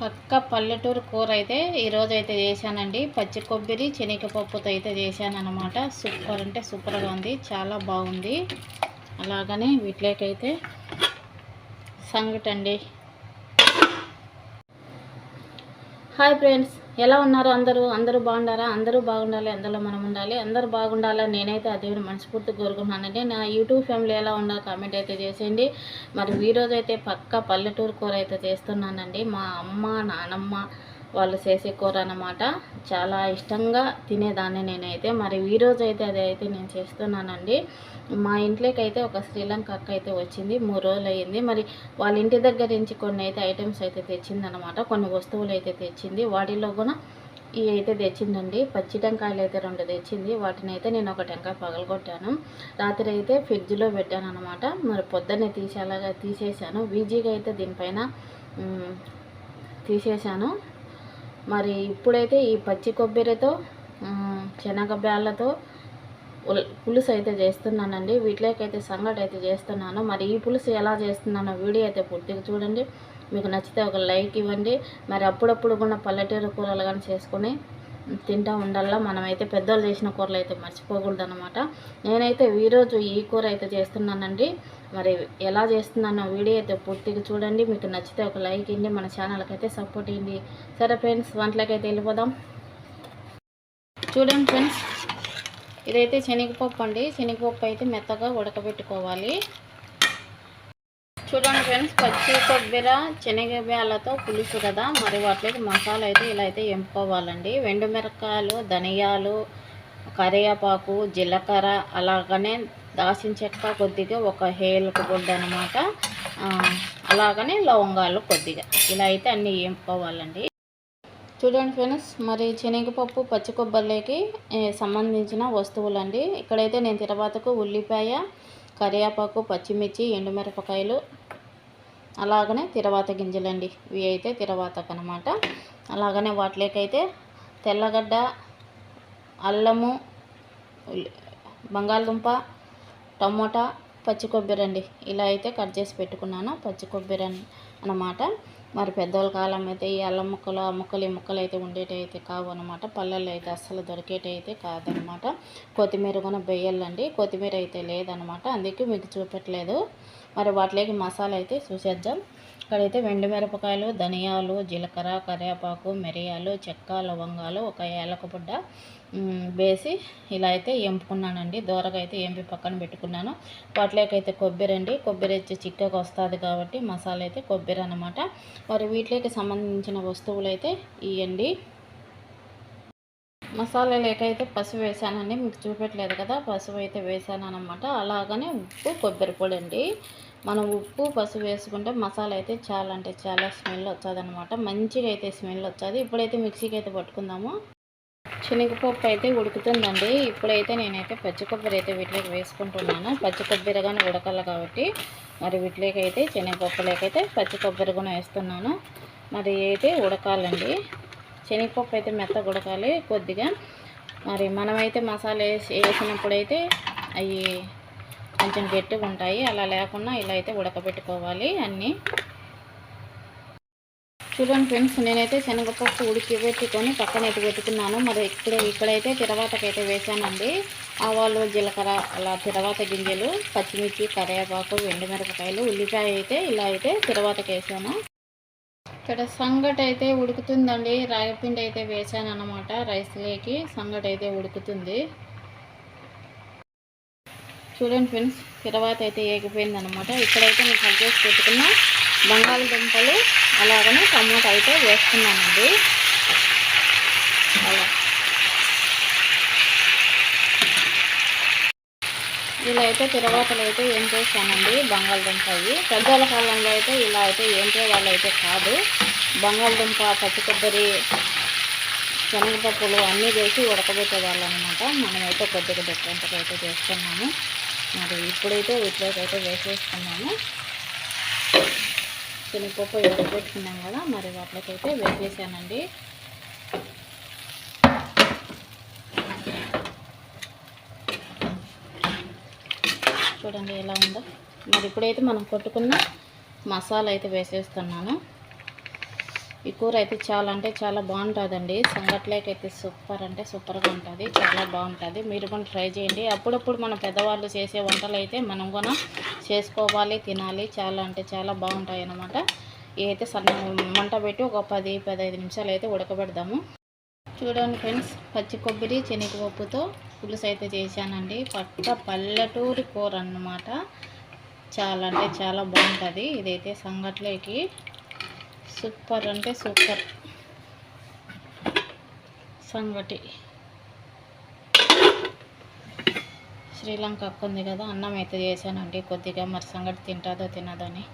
పక్క పల్లెటూరు కూర అయితే ఈరోజు అయితే చేశానండి. పచ్చి కొబ్బరి శనగపప్పుతో అయితే చేశాను అనమాట సూపర్ అంటే సూపర్గా ఉంది. చాలా బాగుంది. అలాగనే వీటిలోకైతే సంగటండి. హాయ్ ఫ్రెండ్స్ ఎలా ఉన్నారు అందరూ? అందరూ బాగుండారా అందరూ బాగుండాలి అందరూ మనం ఉండాలి. అందరూ బాగుండాలని నేనైతే అదే మనస్ఫూర్తి కోరుకుంటున్నానండి నా యూట్యూబ్ ఫ్యామిలీ ఎలా ఉండాలో కామెంట్ అయితే చేసేయండి. మరి ఈరోజు అయితే పక్క పల్లెటూరు కూర అయితే చేస్తున్నానండి. మా అమ్మ నానమ్మ వాళ్ళు చేసే కూర అనమాట చాలా ఇష్టంగా తినేదాన్ని నేనైతే. మరి ఈరోజు అయితే అది అయితే నేను చేస్తున్నానండి. మా ఇంట్లోకి అయితే ఒక శ్రీలంక అక్క అయితే వచ్చింది. మూడు రోజులు అయ్యింది మరి వాళ్ళ ఇంటి దగ్గర నుంచి కొన్ని అయితే ఐటమ్స్ అయితే తెచ్చిందనమాట కొన్ని వస్తువులు అయితే తెచ్చింది. వాటిలో కూడా ఇవి అయితే తెచ్చిందండి. పచ్చి టెంకాయలు అయితే రెండు తెచ్చింది. వాటిని అయితే నేను ఒక టెంకాయ పగలగొట్టాను. రాత్రి అయితే ఫ్రిడ్జ్లో పెట్టాను అనమాట మరి పొద్దున్నే తీసేలాగా తీసేసాను వీజీగా అయితే దీనిపైన తీసేసాను మరి ఇప్పుడైతే ఈ పచ్చి కొబ్బరితో శనగ బ్యాళ్ళతో పులుసు అయితే చేస్తున్నానండి. వీటిలోకి అయితే సంగటి అయితే చేస్తున్నాను. మరి ఈ పులుసు ఎలా చేస్తున్నానో వీడియో అయితే పూర్తిగా చూడండి. మీకు నచ్చితే ఒక లైక్ ఇవ్వండి. మరి అప్పుడప్పుడు కూడా పల్లెటూరు కూరలు కానీ చేసుకొని తింటా ఉండాలా? మనమైతే పెద్దలు చేసిన కూరలు అయితే మర్చిపోకూడదు అనమాట నేనైతే ఈరోజు ఈ కూర అయితే చేస్తున్నానండి. మరి ఎలా చేస్తున్నానో వీడియో అయితే పూర్తిగా చూడండి. మీకు నచ్చితే ఒక లైక్ ఇవ్వండి. మన ఛానల్కి అయితే సపోర్ట్ ఇవ్వండి. సరే ఫ్రెండ్స్ వంటలకి అయితే వెళ్ళిపోదాం. చూడండి ఫ్రెండ్స్ ఇదైతే శనగపప్పు అండి. శనగపప్పు అయితే మెత్తగా ఉడకబెట్టుకోవాలి. చూడండి ఫ్రెండ్స్ పచ్చి కొబ్బరి శనగబ్యాలతో పులుసు కదా. మరి వాటిలోకి మసాలా అయితే ఇలా అయితే ఎంపుకోవాలండి. మిరపకాయలు ధనియాలు కరివేపాకు జీలకర్ర అలాగనే దాసిన చెక్క కొద్దిగా ఒక హేలకు గుడ్డ అనమాట అలాగనే లవంగాలు కొద్దిగా. ఇలా అయితే అన్నీ ఎంపుకోవాలండి. చూడండి ఫ్రెండ్స్ మరి శనగపప్పు పచ్చి కొబ్బరిలోకి సంబంధించిన వస్తువులండి. ఇక్కడైతే నేను తర్వాతకు ఉల్లిపాయ కరివేపాకు పచ్చిమిర్చి ఎండుమిరపకాయలు అలాగనే తిరవాత గింజలండి. ఇవి అయితే తిరవాతకు అనమాట అలాగనే వాటిలోకైతే తెల్లగడ్డ అల్లము బంగాళదుంప టమోటా పచ్చి కొబ్బరి అండి. ఇలా అయితే కట్ చేసి పెట్టుకున్నాను. పచ్చి కొబ్బరి అన్నమాట మరి పెద్దవాళ్ళ కాలం అయితే ఈ అల్లం ముక్కలు ఆ ముక్కలు ఈ ముక్కలు అయితే ఉండేటైతే కావు అనమాట పల్లెల్లో అయితే అస్సలు దొరికేటైతే కాదనమాట కొత్తిమీర కూడా బెయ్యాలండి కొత్తిమీర అయితే లేదనమాట అందుకే మీకు చూపెట్టలేదు. మరి వాటిలోకి మసాలా అయితే చూసేద్దాం. ఇక్కడైతే వెండి మిరపకాయలు ధనియాలు జీలకర్ర కరివేపాకు మిరియాలు చెక్క లవంగాలు ఒక ఏలకపుడ్డ వేసి ఇలా అయితే ఎంపుకున్నానండి. దూరగా అయితే ఎంపి పక్కన పెట్టుకున్నాను. వాటిలోకి అయితే కొబ్బరి అండి. కొబ్బరి వచ్చి చిక్కగా వస్తుంది కాబట్టి మసాలా అయితే కొబ్బరి అనమాట మరి వీటిలోకి సంబంధించిన వస్తువులు అయితే ఇవ్వండి మసాలా లేకైతే పసుపు వేసానండి. మీకు చూపెట్టలేదు కదా పసుపు అయితే వేసాను అనమాట అలాగనే ఉప్పు కొబ్బరి పొడి అండి మనం ఉప్పు పసుపు వేసుకుంటే మసాలా అయితే చాలా అంటే చాలా స్మెల్ వచ్చేది అనమాట మంచిగా అయితే స్మెల్ వచ్చేది ఇప్పుడైతే మిక్సీకి అయితే పట్టుకుందాము. శనగపప్పు అయితే ఉడుకుతుందండి. ఇప్పుడైతే నేనైతే పచ్చి కొబ్బరి అయితే వీటిలోకి వేసుకుంటున్నాను. పచ్చి కొబ్బరి కానీ ఉడకాలి కాబట్టి మరి వీటిలోకి అయితే శనగపప్పులోకైతే పచ్చి కొబ్బరి కూడా వేస్తున్నాను. మరి అయితే ఉడకాలండి. శనగపప్పు అయితే మెత్తగా ఉడకాలి కొద్దిగా. మరి మనమైతే మసాలా వేసి వేసినప్పుడైతే అవి కొంచెం గట్టిగా ఉంటాయి. అలా లేకుండా ఇలా అయితే ఉడకబెట్టుకోవాలి అన్నీ. చూడండి ఫ్రెండ్స్ నేనైతే శనగపప్పు ఉడికి పెట్టుకొని పక్కన అయితే పెట్టుకున్నాను. మరి ఇక్కడ ఇక్కడైతే తిరవాతకైతే వేసానండి. ఆవాలు జీలకర్ర అలా తిరవాత గింజలు పచ్చిమిర్చి కరివేపాకు ఎండుమిరపకాయలు ఉల్లిపాయ అయితే ఇలా అయితే తిరవాతకు వేసాను. ఇక్కడ సంగటి అయితే ఉడుకుతుందండి. రాగిపిండి అయితే వేసాను అనమాట రైస్లోకి. సంగటి అయితే ఉడుకుతుంది. చూడండి ఫ్రెండ్స్ తర్వాత అయితే ఏగిపోయింది అనమాట ఇక్కడైతే నేను కట్ చేసి పెట్టుకున్న బంగాళదుంపలు అలాగనే టమాటా అయితే వేస్తున్నానండి. అలా. ఇలా అయితే తిరగతలు అయితే ఏం చేస్తానండి? బంగాళదుంప అవి. పెద్దల కాలంలో అయితే ఇలా అయితే ఏం చేయాలి అయితే కాదు. బంగాళదుంప పచ్చి కొబ్బరి శనగపప్పులు అన్నీ వేసి ఉడకబెట్టేవాళ్ళు అనమాట మనమైతే కొద్దిగా డిఫరెంట్గా అయితే చేస్తున్నాము. మరి ఇప్పుడైతే వీటిలోకి అయితే వేసేసుకున్నాము శనగపప్పు ఉడకబెట్టుకున్నాం కదా మరి వాటికైతే వేసేసానండి. చూడండి ఎలా ఉందో. మరి ఇప్పుడైతే మనం కొట్టుకున్న మసాలా అయితే వేసేస్తున్నాను. ఈ కూర అయితే చాలా అంటే చాలా బాగుంటుందండి. సంగట్లోకి అయితే సూపర్ అంటే సూపర్గా ఉంటుంది. చాలా బాగుంటుంది. మీరు కూడా ట్రై చేయండి. అప్పుడప్పుడు మన పెద్దవాళ్ళు చేసే వంటలు అయితే మనం కూడా చేసుకోవాలి తినాలి. చాలా అంటే చాలా బాగుంటాయి అన్నమాట. ఇవైతే సన్న మంట పెట్టి ఒక పది పదహైదు నిమిషాలు అయితే ఉడకబెడదాము చూడండి ఫ్రెండ్స్ పచ్చి కొబ్బరి శనగపప్పుతో పులుసు అయితే చేశానండి. పక్క పల్లెటూరి కూర అన్నమాట. చాలా అంటే చాలా బాగుంటుంది. ఇదైతే సంగట్లోకి సూపర్ అంటే సూపర్. సంగటి. శ్రీలంక అక్క ఉంది కదా అన్నం అయితే చేశానండి. కొద్దిగా మరి సంగటి తింటుందో తినదని